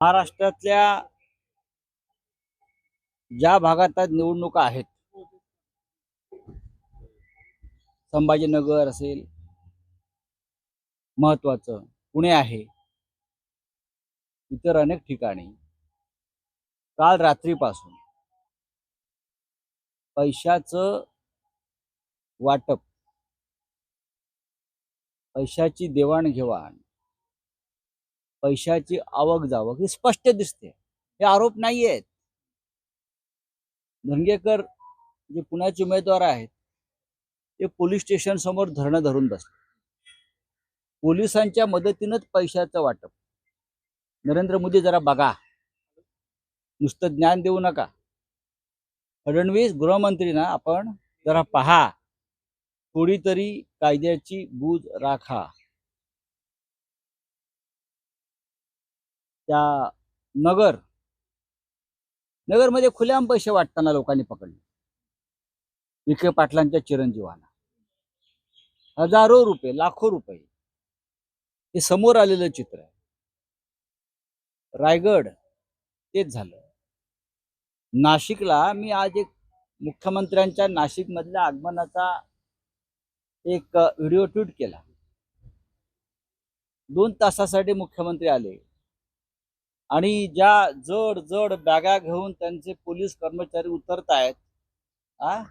महाराष्ट्रातल्या ज्या भागात आज निवडणुका आहेत संभाजीनगर असेल महत्वाचं पुणे आहे इतर अनेक ठिकाणी काल रात्रीपासून पैशाचं वाटप पैशाची देवाणघेवाण पैशाची आवक जावक ही स्पष्ट दिसते. हे आरोप नाही आहेत धनगेकर जे पुण्याचे उमेदवार आहेत ते पोलीस स्टेशन समोर धरणं धरून बसले. पोलिसांच्या मदतीनंच पैशाचं वाटप. नरेंद्र मोदी जरा बघा. नुसतं ज्ञान देऊ नका. फडणवीस गृहमंत्री ना आपण जरा पहा. थोडी तरी कायद्याची बूज राखा. त्या नगर नगरमध्ये खुल्याम पैसे वाटताना लोकांनी पकडले. विखे पाटलांच्या चिरंजीवाना हजारो रुपये लाखो रुपये. हे समोर आलेलं चित्र आहे. रायगड तेच झालं. नाशिकला मी आज एक मुख्यमंत्र्यांच्या नाशिक मधल्या आगमनाचा एक व्हिडिओ ट्विट केला. दोन तासासाठी मुख्यमंत्री आले. आणि ज्या जड जड बॅगा घेऊन त्यांचे पोलीस कर्मचारी उतरत आहेत आ?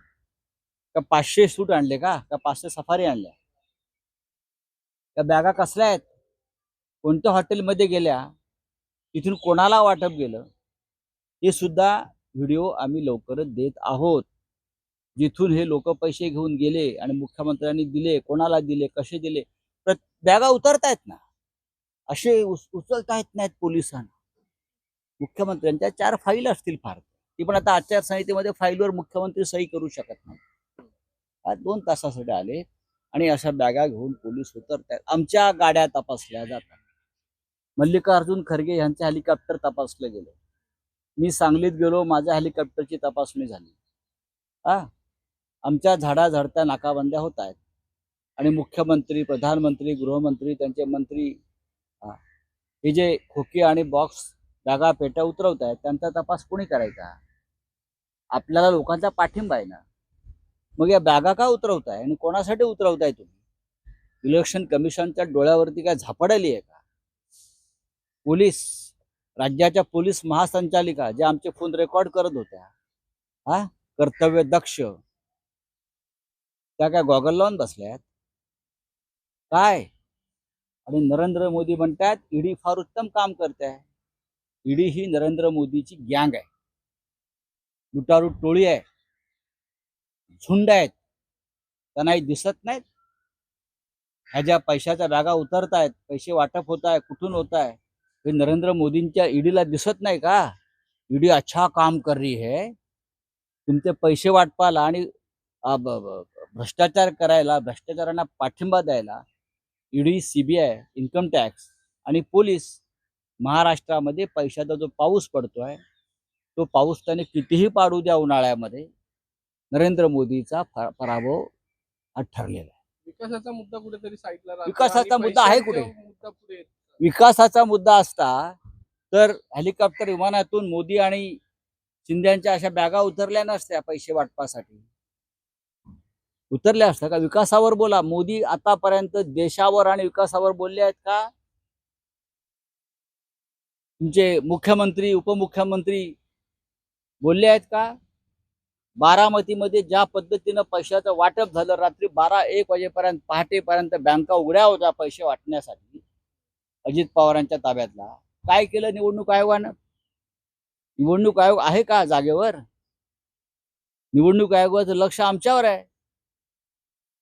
का पाचशे सूट आणले का? का पाचशे सफारी आणल्या? त्या बॅगा कसल्या आहेत? कोणत्या हॉटेलमध्ये गेल्या? तिथून कोणाला वाटप गेलं? हे सुद्धा व्हिडिओ आम्ही लवकरच देत आहोत. जिथून हे लोक पैसे घेऊन गेले आणि मुख्यमंत्र्यांनी दिले कोणाला दिले कसे दिले? प्रत- बॅगा उतरतायत ना. असे उच- उचलता येत नाहीत पोलिसांना. मुख्यमंत्र्यांच्या चार फाईल असतील फार. ती पण आता आचारसंहितेमध्ये फाईलवर मुख्यमंत्री सही करू शकत नाही. दोन तासासाठी आले आणि अशा बॅगा घेऊन पोलीस उतरतात आमच्या गाड्या तपासल्या जातात. मल्लिकार्जुन खरगे यांचे हेलिकॉप्टर तपासलं गेलं. मी सांगलीत गेलो माझ्या हेलिकॉप्टरची तपासणी झाली. हा? आमच्या झाडा झाडत्या नाकाबंद्या होत आहेत. आणि मुख्यमंत्री प्रधानमंत्री गृहमंत्री त्यांचे मंत्री हा, हे जे खोकी आणि बॉक्स बॅगा पेट्या उतरवत आहेत त्यांचा तपास कोणी करायचा? आपल्याला लोकांचा पाठिंबा आहे ना. मग या बॅगा का उतरवताय आणि कोणासाठी उतरवताय तुम्ही? इलेक्शन कमिशनच्या डोळ्यावरती काय झापडली आहे का? पोलीस राज्याच्या पोलीस महासंचालिका जे आमचे फोन रेकॉर्ड करत होत्या हा? कर्तव्य दक्ष. त्या काय गॉगल लावून बसल्यात? काय? आणि नरेंद्र मोदी म्हणतात ईडी फार उत्तम काम करते आहे ईडी ही नरेंद्र मोदीची गँग आहे. लुटारू टोळी आहे झुंड आहेत. त्यांनाही दिसत नाहीत. ह्या ज्या पैशाच्या बॅगा उतरत आहेत पैसे वाटप होत आहे कुठून होत आहे हे नरेंद्र मोदींच्या ईडीला दिसत नाही का? ईडी अच्छा काम कर रही है. तुमचे पैसे वाटपाला आणि भ्रष्टाचार करायला भ्रष्टाचारांना पाठिंबा द्यायला ईडी सीबीआय इन्कम टॅक्स आणि पोलीस महाराष्ट्रामध्ये पैशाचा जो पाऊस पडतोय तो पाऊस त्याने कितीही पाडू द्या उन्हाळ्यामध्ये नरेंद्र मोदीचा पराभव हा ठरलेला आहे. विकासाचा मुद्दा कुठेतरी साईडला विकासाचा मुद्दा आहे कुठे? विकासाचा मुद्दा असता तर हेलिकॉप्टर विमानातून मोदी आणि शिंद्यांच्या अशा बॅगा उतरल्या नसत्या पैसे वाटपासाठी. उतरल्या असत्या का? विकासावर बोला. मोदी आतापर्यंत देशावर आणि विकासावर बोलले आहेत का? तुमचे मुख्यमंत्री उपमुख्यमंत्री बोलले आहेत का? बारामतीमध्ये ज्या पद्धतीनं पैशाचं वाटप झालं रात्री बारा एक वाजेपर्यंत पहाटेपर्यंत बँका उघड्या होत्या पैसे वाटण्यासाठी अजित पवारांच्या ताब्यातला. काय केलं निवडणूक आयोगानं? निवडणूक आयोग आहे का जागेवर? निवडणूक आयोगाचं लक्ष आमच्यावर आहे.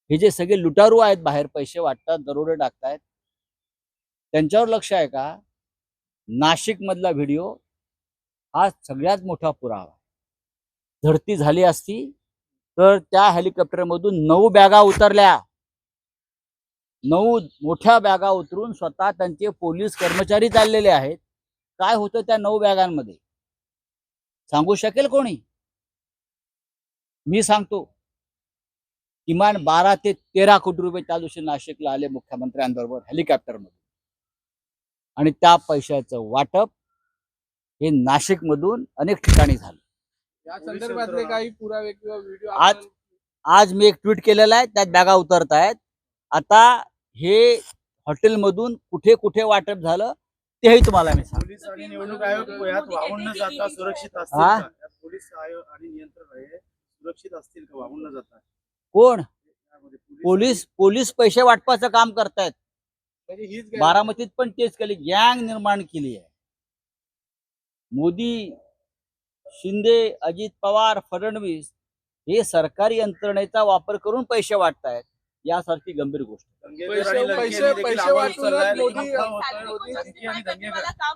हे जे सगळे लुटारू आहेत बाहेर पैसे वाटतात दरोडे टाकतायत त्यांच्यावर लक्ष आहे का? नाशिक मधला व्हिडिओ हा सगळ्यात मोठा पुरावा. धडती झाली असती तर त्या हेलिकॉप्टरमधून नऊ बॅगा उतरल्या. नऊ मोठ्या बॅगा उतरून स्वतः त्यांचे पोलीस कर्मचारी चाललेले आहेत. काय होतं त्या नऊ बॅगांमध्ये? सांगू शकेल कोणी? मी सांगतो. किमान बारा ते तेरा कोटी रुपये त्या दिवशी नाशिकला आले मुख्यमंत्र्यांबरोबर हेलिकॉप्टरमध्ये आणि त्या पैशाचं वाटप हे नाशिक मधून अनेक ठिकाणी झालं. या संदर्भातले काही पुरावे किंवा व्हिडिओ आज- आज मी एक ट्विट केलेलं आहे त्यात बॅगा उतरत आहेत आता हे हॉटेलमधून कुठे कुठे वाटप झालं तेही तुम्हाला मी सांगतो. पोलीस आणि निवडणूक आयोग यात वाहून न जाता सुरक्षित असतील हा? का? यात पोलीस आयोग आणि नियंत्रण आहे सुरक्षित असतील का? वाहून न जाता? कोण? यामध्ये पोलीस पोलीस पैसे वाटपाचं काम करतायत. बारामतीत पण तेच केली. गँग निर्माण केली आहे. मोदी शिंदे अजित पवार फडणवीस हे सरकारी यंत्रणेचा वापर करून पैसे वाटतायत यासारखी गंभीर गोष्ट.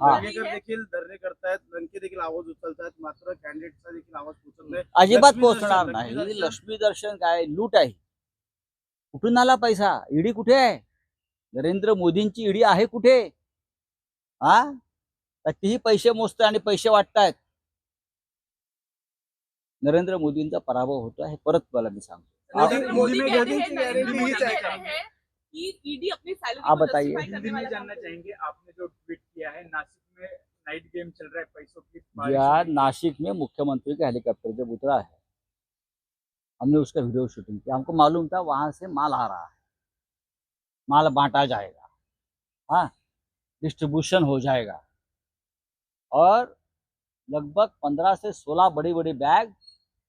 हा. अजिबात पोहोचणार नाही. लक्ष्मी दर्शन- लक्ष्मी दर्शन काय? लूट आहे. कुठून आला पैसा? ईडी कुठे आहे? नरेंद्र मोदींची ईडी आहे कुठे? हा? तर तीही पैसे मोजताय आणि पैसे वाटतायत? नरेंद्र मोदींचा पराभव होतो हे परत मला मी सांगतो. मोदी- आप- बताइए। जानना चाहेंगे आपने जो ट्वीट किया है नासिक में नाइट गेम चल रहा है पैसों की। नासिक में मुख्यमंत्री का हेलीकॉप्टर जब उतरा है हमने उसका वीडियो शूटिंग किया. हमको मालूम था वहां से माल आ रहा है. माल बांटा जाएगा हाँ डिस्ट्रीब्यूशन हो जाएगा। और लगभग पंद्रह से सोलह बड़ी बड़ी बैग